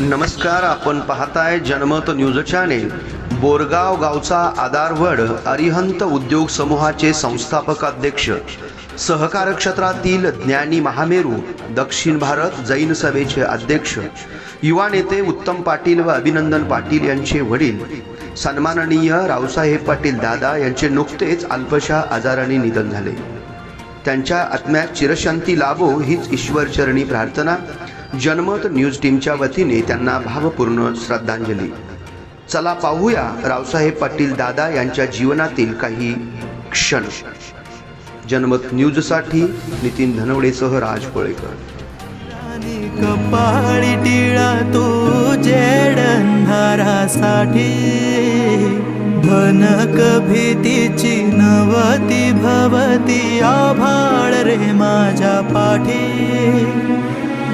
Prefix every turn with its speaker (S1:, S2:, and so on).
S1: नमस्कार आपण पाहताय जनमत न्यूज चॅनेल. बोरगाव गावचा आधारवड अरिहंत उद्योग समूहाचे संस्थापक अध्यक्ष. सहकार क्षेत्रातील ज्ञानी महामेरू दक्षिण भारत जैन सभेचे अध्यक्ष. युवा नेते उत्तम पाटील व अभिनंदन पाटील यांचे वडील. सन्माननीय रावसाहेब पाटील दादा यांचे नुकतेच अल्पशा आजाराने निधन झाले. त्यांच्या आत्म्यात चिरशांती लाभो हीच ईश्वरचरणी प्रार्थना. जनमत न्यूज टीमच्या वतीने त्यांना भावपूर्ण श्रद्धांजली. चला पाहूया रावसाहेब पाटील दादा यांच्या जीवनातील काही क्षण. जनमत न्यूजसाठी नितीन धनवडेसह राज कोळेकर.
S2: कपाळी टिळा तू जेडंधारासाठी भनक धनक भीतीची नवती भवती आभाळ रे माझ्या पाठी.